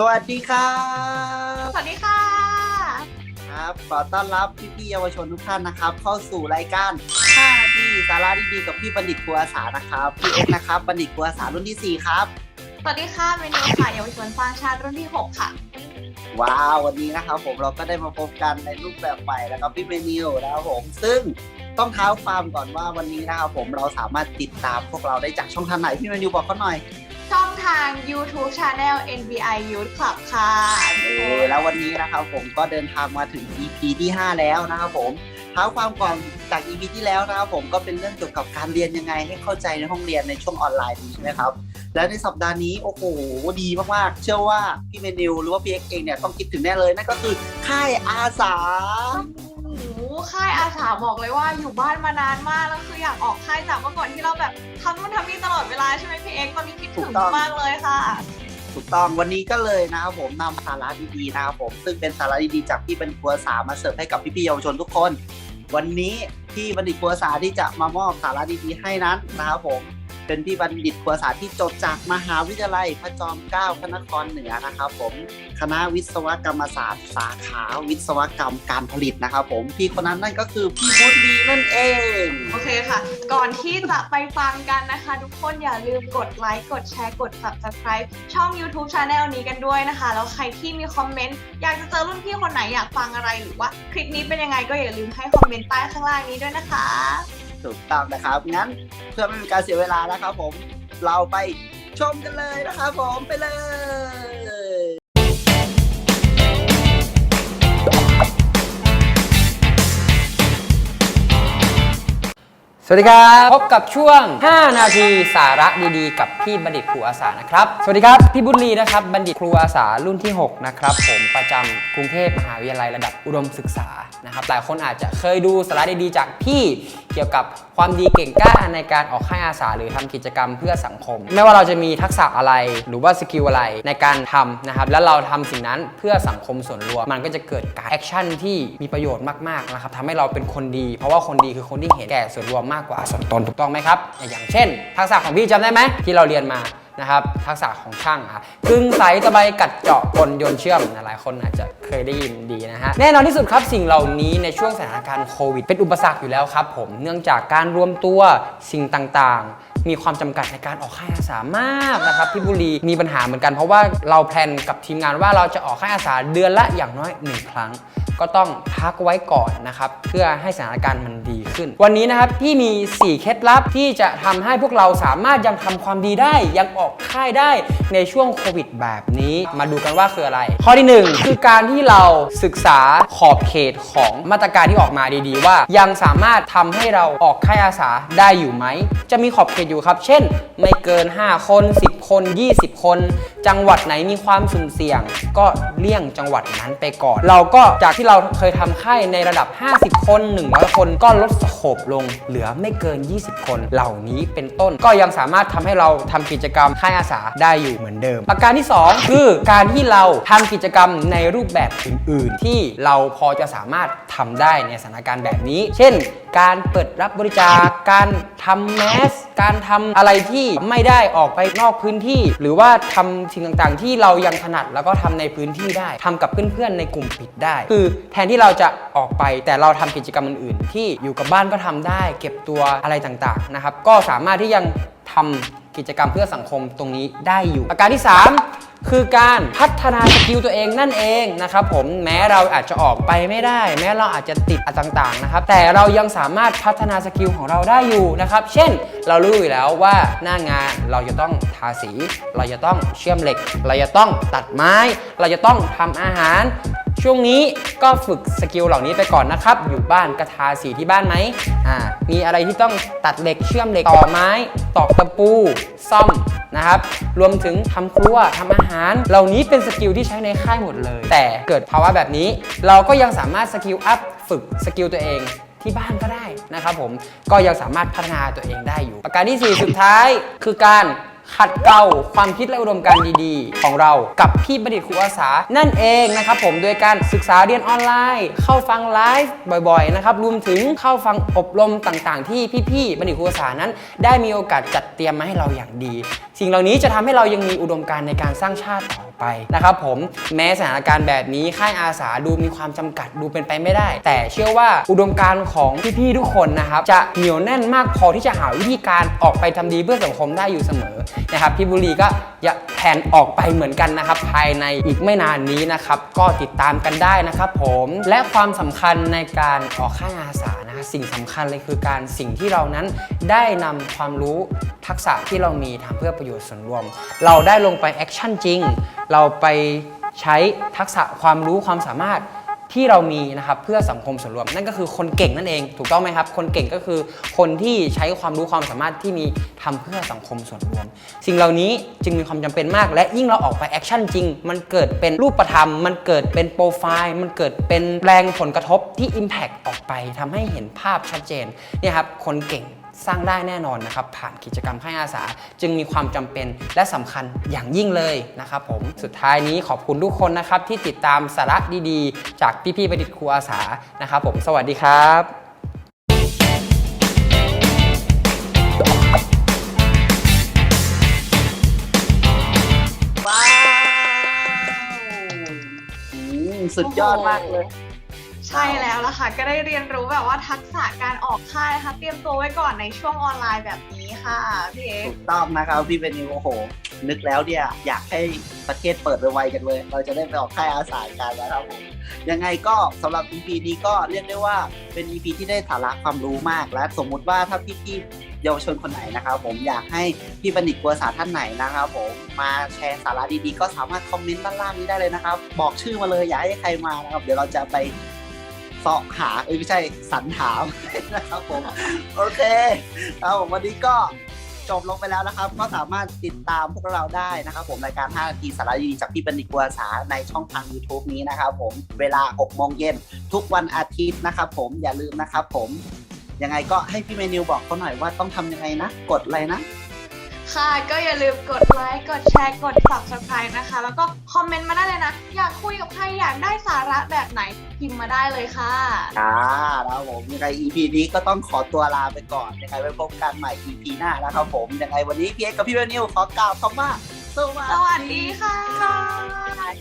สวัสดีครับสวัสดีค่ะครับขอต้อนรับพี่ๆเยาวชนทุกท่านนะครับ เข้าสู่รายการ5นาทีสาระดีๆกับพี่บัณฑิตครูอาสานะครับพี่เอ็กซ์นะครับบัณฑิตครูอาสารุ่นที่ 4 ครับ สวัสดีค่ะเมนูค่ะเยาวชนสร้างชาติรุ่นที่ 6 ค่ะ ว้าววันนี้นะครับผมเราก็ได้มาพบกันในรูปแบบใหม่นะครับพี่เมนิวนะครับผมซึ่งต้องเท้าความก่อนว่าวันนี้นะครับผมเราสามารถติดตามพวกเราได้จากช่องทางไหนพี่เมนิวบอกเขาหน่อยช่องทาง YouTube Channel NBI Youth Club ค่ะเออแล้ววันนี้นะครับผมก็เดินทางมาถึง EP ที่ 5 แล้วนะครับผมเท้าความก่อนจาก EP ที่แล้วนะครับผมก็เป็นเรื่องเกี่ยวกับการเรียนยังไง ให้เข้าใจในห้องเรียนในช่วงออนไลน์นี้ใช่ไหมครับ และในสัปดาห์นี้โอ้โหดีมากๆ เชื่อว่าพี่เมนิวหรือว่าพี่เอ็กเองเนี่ยต้องคิดถึงแน่เลยนั่นก็คือค่ายอาสา อาสาบอกเลยว่าอยู่บ้านมานานมากแล้วคืออยากออกค่ายจากเมื่อก่อนที่เราแบบทำนู่นทำนี่ตลอดเวลาใช่ไหมพี่เอ็กซ์ตอนนี้คิดถึงมากเลยค่ะ ถูกต้องวันนี้ก็เลยนะครับผมนำสาระดีๆนะครับผมซึ่งเป็นสาระดีๆจากพี่บันทัวสามาเสิร์ฟให้กับพี่ๆเยาวชนทุกคน วันนี้พี่บันทิตครัวสาที่จะมามอบสาระดีๆให้นั้นนะครับผม เป็นพี่บัณฑิตครัวสาที่จบจากมหาวิทยาลัยพระจอมเกล้าพระนครเหนือนะครับผมคณะวิศวกรรมศาสตร์สาขาวิศวกรรมการผลิตนะครับผมพี่คนนั้นนั่นก็คือพี่บุญดีนั่นเอง โอเคค่ะ ก่อนที่จะไปฟังกันนะคะ ทุกคนอย่าลืมกดไลค์กดแชร์กด subscribe ช่อง YouTube Channel นี้กันด้วยนะคะ แล้วใครที่มีคอมเมนต์อยากจะเจอรุ่นพี่คนไหนอยากฟังอะไรหรือว่า คลิปนี้เป็นยังไงก็อย่าลืมให้คอมเมนต์ใต้ข้างล่างนี้ด้วยนะคะ ถูกต้องนะครับ งั้นเพื่อไม่เป็นการเสียเวลานะครับผม เราไปชมกันเลยนะครับผมไปเลย สวัสดีครับ พบกับช่วง 5 นาทีสาระดีๆ กับพี่บัณฑิตครูอาสานะครับ สวัสดีครับ พี่บุญลีนะครับ บัณฑิตครูอาสารุ่นที่ 6 นะครับ ผมประจำกรุงเทพมหาวิทยาลัยระดับอุดมศึกษา นะครับ หลายคนอาจจะเคยดูสาระดีๆ จากพี่เกี่ยวกับความดีเก่งกล้าในการออกค่ายอาสาหรือทำกิจกรรมเพื่อสังคม ไม่ว่าเราจะมีทักษะอะไรหรือว่าสกิลอะไรในการทำนะครับ แล้วเราทำสิ่งนั้นเพื่อสังคมส่วนรวม มันก็จะเกิดการแอคชั่นที่มีประโยชน์มากๆ นะครับทำให้เราเป็นคนดี เพราะว่าคนดีคือคนที่เห็นแก่ส่วนรวมมากากกว่าส่วนตนถูกต้องไหมครับ อย่างเช่น ทักษะของพี่จำได้ไหมที่เราเรียนมานะครับทักษะของช่างอะกึ่งใสตะไบกัดเจาะกลโยนเชื่อมนะหลายคนอาจจะเคยได้ยินดีนะฮะแน่นอนที่สุดครับสิ่งเหล่านี้ในช่วงสถานการณ์โควิด เป็นอุปสรรคอยู่แล้วครับผมเนื่องจากการรวมตัวสิ่งต่างๆมีความจำกัดในการออกค่ายอาสามากนะครับพี่บุรีมีปัญหาเหมือนกันเพราะว่าเราแพลนกับทีมงานว่าเราจะออกค่ายอาสาเดือนละอย่างน้อยหนึ่งครั้ง ก็ต้องพักไว้ก่อนนะครับเพื่อให้สถานการณ์มันดีขึ้น วันนี้นะครับพี่มี 4 เคล็ดลับที่จะทำให้พวกเราสามารถยังทำความดีได้ ยังออกค่ายได้ในช่วงโควิดแบบนี้ มาดูกันว่าคืออะไร ข้อที่ 1 คือการที่เราศึกษาขอบเขตของมาตรการที่ออกมาดีๆ ว่า ยังสามารถทำให้เราออกค่ายอาสาได้อยู่ไหม จะมีขอบเขตอยู่ครับ เช่น ไม่เกิน 5 คน 10 คน 20 คน จังหวัดไหนมีความสุ่มเสี่ยง ก็เลี่ยงจังหวัดนั้นไปก่อน เราก็จากที่เราเคยทำค่ายในระดับ 50 คน 100 คนก็ลดสโคบลง เหลือไม่เกิน 20 คนเหล่านี้เป็นต้น ก็ยังสามารถทำให้เราทำกิจกรรมค่ายอาสาได้อยู่เหมือนเดิม ประการที่ 2 คือการที่เราทำกิจกรรมในรูปแบบอื่น ๆ ที่เราพอจะสามารถ ทำได้ในสถานการณ์แบบนี้ เช่น การเปิดรับบริจาค การทำแมส การทำอะไรที่ไม่ได้ออกไปนอกพื้นที่ หรือว่าทำสิ่งต่างๆ ที่เรายังถนัดแล้วก็ทำในพื้นที่ได้ทำกับเพื่อนๆในกลุ่มปิดได้ คือแทนที่เราจะออกไปแต่เราทำกิจกรรมอื่นๆ ที่อยู่กับบ้านก็ทำได้ เก็บตัวอะไรต่างๆนะครับก็สามารถที่ยังทำ กิจกรรมเพื่อสังคมตรงนี้ได้อยู่ ประการที่ 3 คือการพัฒนาสกิลตัวเองนั่นเองนะครับผมแม้เราอาจจะออกไปไม่ได้ แม้เราอาจจะติดอะไรต่างๆนะครับแต่เรายังสามารถพัฒนาสกิลของเราได้อยู่นะครับเช่น เรารู้อยู่แล้วว่าหน้างานเราจะต้องทาสี เราจะต้องเชื่อมเหล็ก เราจะต้องตัดไม้ เราจะต้องทำอาหาร ช่วงนี้ก็ฝึกสกิลเหล่านี้ไปก่อนนะครับ อยู่บ้านกระทาสีที่บ้านไหมอ่ามีอะไรที่ต้องตัดเหล็กเชื่อมเหล็กต่อไม้ ตอกตะปู ซ่อมนะครับ รวมถึงทำครัวทำอาหาร เหล่านี้เป็นสกิลที่ใช้ในค่ายหมดเลย แต่เกิดภาวะแบบนี้ เราก็ยังสามารถสกิลอัพฝึกสกิลตัวเองที่บ้านก็ได้นะครับผมก็ยังสามารถพัฒนาตัวเองได้อยู่ ประการทีสี่4 สุดท้ายคือการ ขัดเกลาความคิดและอุดมการณ์ดีๆ ของเรากับพี่บัณฑิตครูอาสา นั่นเองนะครับผมโดยการศึกษาเรียนออนไลน์ เข้าฟังไลฟ์บ่อยๆนะครับรวมถึงเข้าฟังอบรมต่างๆ ที่พี่ๆบัณฑิตครูอาสานั้น ได้มีโอกาสจัดเตรียมมาให้เราอย่างดี สิ่งเหล่านี้จะทำให้เรายังมีอุดมการณ์ในการสร้างชาติต่อไปนะครับผมแม้สถานการณ์แบบนี้ค่ายอาสาดูมีความจำกัดดูเป็นไปไม่ได้ แต่เชื่อว่าอุดมการณ์ของพี่ๆทุกคนนะครับจะเหนียวแน่นมากพอที่จะหาวิธีการออกไปทำดีเพื่อสังคมได้อยู่เสมอนะครับพี่บุรีก็จะแผนออกไปเหมือนกันนะครับ ภายในอีกไม่นานนี้นะครับก็ติดตามกันได้นะครับผมและความสำคัญในการออกค่ายอาสา สิ่งสำคัญเลยคือการสิ่งที่เรานั้นได้นำความรู้ทักษะที่เรามีทำเพื่อประโยชน์ส่วนรวม เราได้ลงไปแอคชั่นจริง เราไปใช้ทักษะความรู้ความสามารถ ที่เรามีนะครับเพื่อสังคมส่วนรวมนั่นก็คือคนเก่งนั่นเอง ถูกต้องไหมครับ คนเก่งก็คือคนที่ใช้ความรู้ความสามารถที่มีทำเพื่อสังคมส่วนรวม สิ่งเหล่านี้จึงมีความจำเป็นมาก และยิ่งเราออกไปแอคชั่นจริง มันเกิดเป็นรูปธรรม มันเกิดเป็นโปรไฟล์ มันเกิดเป็นแรงผลกระทบที่ Impact ออกไปทำให้เห็นภาพชัดเจนเนี่ยครับคนเก่ง สร้างได้แน่นอนนะครับ ผ่านกิจกรรมค่ายอาสา จึงมีความจำเป็นและสำคัญอย่างยิ่งเลยนะครับผมสุดท้ายนี้ขอบคุณทุกคนนะครับที่ติดตามสาระดีๆ จากพี่ๆประดิษฐ์ครูอาสานะครับผมสวัสดีครับว้าวสุดยอดมากเลย ใช่แล้วล่ะค่ะ ก็ได้เรียนรู้แบบว่าทักษะการออกค่ายนะคะเตรียมตัวไว้ก่อนในช่วงออนไลน์แบบนี้ค่ะพี่เอกถูกต้องนะครับพี่เป็นนิวโอ้โห นึกแล้วเนี่ยอยากให้ประเทศเปิดไวๆกันเลย เราจะได้ไปออกค่ายอาสากันนะครับผมยังไงก็สำหรับ EP นี้ก็เรียกได้ว่าเป็น EP ที่ได้สาระความรู้มาก และสมมุติว่าถ้าพี่ๆเยาวชนคนไหนนะครับผมอยากให้พี่บัณฑิตกัวสาท่านไหนนะครับผมมาแชร์สาระดีๆ ก็สามารถคอมเมนต์ด้านล่างนี้ได้เลยนะครับ บอกชื่อมาเลยอยากให้ใครมานะครับเดี๋ยวเราจะไป เสาะหาเอ้ยไม่ใช่สรรหานะครับผม โอเคครับผมวันนี้ก็จบลงไปแล้วนะครับ ก็สามารถติดตามพวกเราได้นะครับ ผมรายการ 5 นาทีสาระดีจากพี่บัณฑิกัวสาในช่องทาง YouTube นี้นะครับผมเวลา 6 โมงเย็นทุกวันอาทิตย์นะครับผมอย่าลืมนะครับผมยังไงก็ให้พี่เมนิวบอกเขาหน่อยว่าต้องทำยังไงนะ กดอะไรนะ ค่ะ ก็อย่าลืมกดไลค์ กดแชร์ กด subscribe นะคะ แล้วก็คอมเมนต์มาได้เลยนะ อยากคุยกับใคร อยากได้สาระแบบไหน พิมพ์มาได้เลยค่ะค่ะแล้วผมยังไง EP นี้ก็ต้องขอตัวลาไปก่อนยังไงไว้พบกันใหม่ EP หน้านะครับผมยังไงวันนี้พี่เอ็กซ์กับพี่เมนิวขอกล่าวคำว่าสวัสสวัสดีค่ะบ๊ายบาย